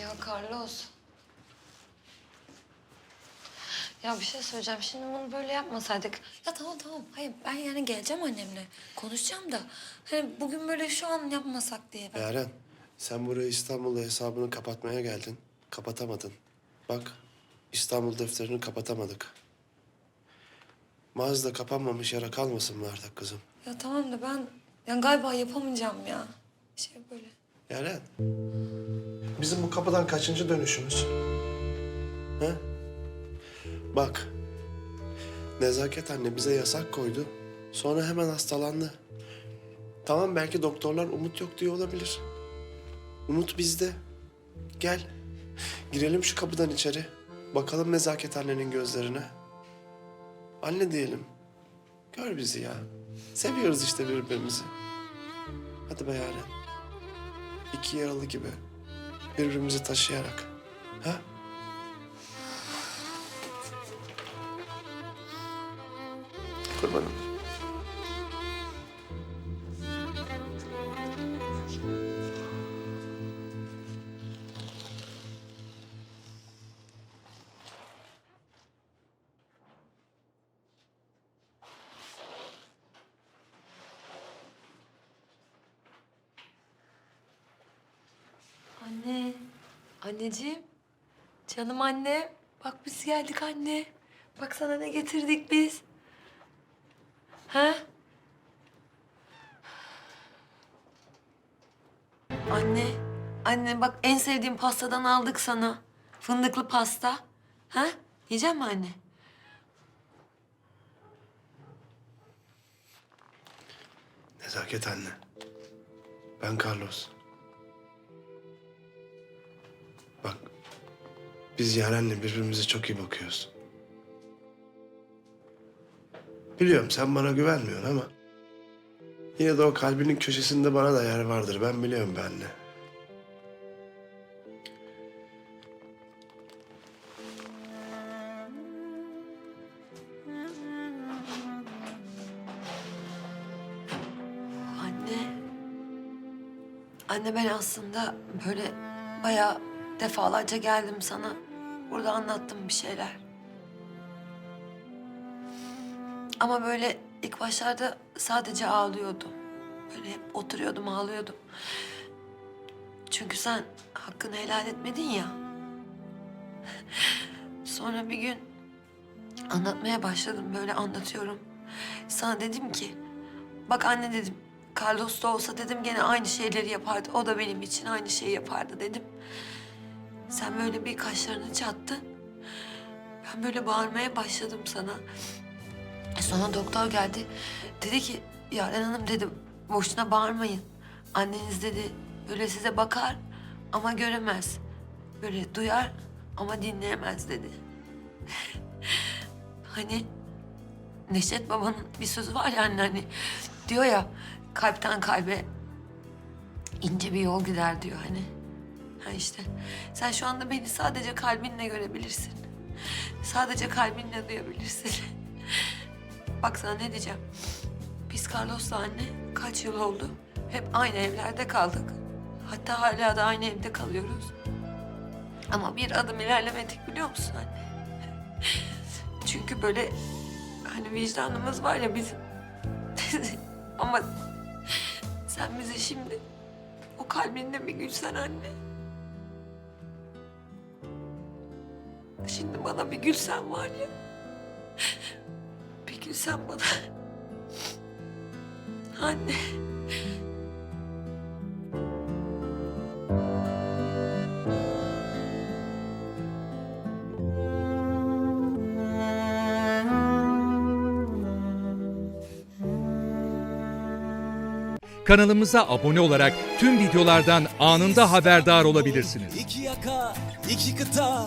Ya Carlos. Ya bir şey söyleyeceğim. Şimdi bunu böyle yapmasaydık. Ya tamam tamam. Hayır ben yani geleceğim annemle. Konuşacağım da. Hani bugün böyle şu an yapmasak diye ben. Yaren, sen buraya İstanbul'da hesabını kapatmaya geldin. Kapatamadın. Bak, İstanbul defterini kapatamadık. Mağazada kapanmamış yara kalmasın mı artık kızım? Ya tamam da ben yani galiba yapamayacağım ya. Şey böyle. Yaren bizim bu kapıdan kaçıncı dönüşümüz? He? Bak, Nezaket anne bize yasak koydu. Sonra hemen hastalandı. Tamam belki doktorlar umut yok diyor olabilir. Umut bizde. Gel. Girelim şu kapıdan içeri. Bakalım Nezaket annenin gözlerine. Anne diyelim. Gör bizi ya. Seviyoruz işte birbirimizi. Hadi be Yaren. İki yaralı gibi. Birbirimizi taşıyarak. Ha? Kurbanım. Anneciğim. Canım anne. Bak biz geldik anne. Bak sana ne getirdik biz. Ha? Anne. Anne bak en sevdiğim pastadan aldık sana. Fındıklı pasta. Ha? Yiyecek mi anne? Nezaket anne. Ben Carlos. Biz Yaren'le birbirimize çok iyi bakıyoruz. Biliyorum sen bana güvenmiyorsun ama... ...yine de o kalbinin köşesinde bana da yer vardır. Ben biliyorum be anne. Anne. Anne ben aslında böyle bayağı defalarca geldim sana. Burada anlattım bir şeyler. Ama böyle ilk başlarda sadece ağlıyordum. Böyle hep oturuyordum ağlıyordum. Çünkü sen hakkını helal etmedin ya. Sonra bir gün anlatmaya başladım böyle anlatıyorum. Sana dedim ki Bak anne dedim. Carlos da olsa dedim gene aynı şeyleri yapardı. O da benim için aynı şeyi yapardı dedim. Sen böyle bir kaşlarını çattın. Ben böyle bağırmaya başladım sana. E Sonra doktor geldi. Dedi ki Yaren Hanım dedim boşuna bağırmayın. Anneniz dedi böyle size bakar ama göremez. Böyle duyar ama dinleyemez dedi. hani Neşet babanın bir sözü var ya anne hani diyor ya kalpten kalbe ince bir yol gider diyor hani. Ha işte sen şu anda beni sadece kalbinle görebilirsin. Sadece kalbinle duyabilirsin. Bak sana ne diyeceğim. Biz Carlos'la anne kaç yıl oldu? Hep aynı evlerde kaldık. Hatta hala da aynı evde kalıyoruz. Ama bir adım ilerlemedik biliyor musun anne? Çünkü böyle hani vicdanımız var ya bizim. Ama sen bize şimdi o kalbinde bir gülsen anne. Şimdi bana bir gülsen var ya. Bir gülsen bana. Anne. Kanalımıza abone olarak tüm videolardan anında haberdar olabilirsiniz. İki yaka, iki kıta,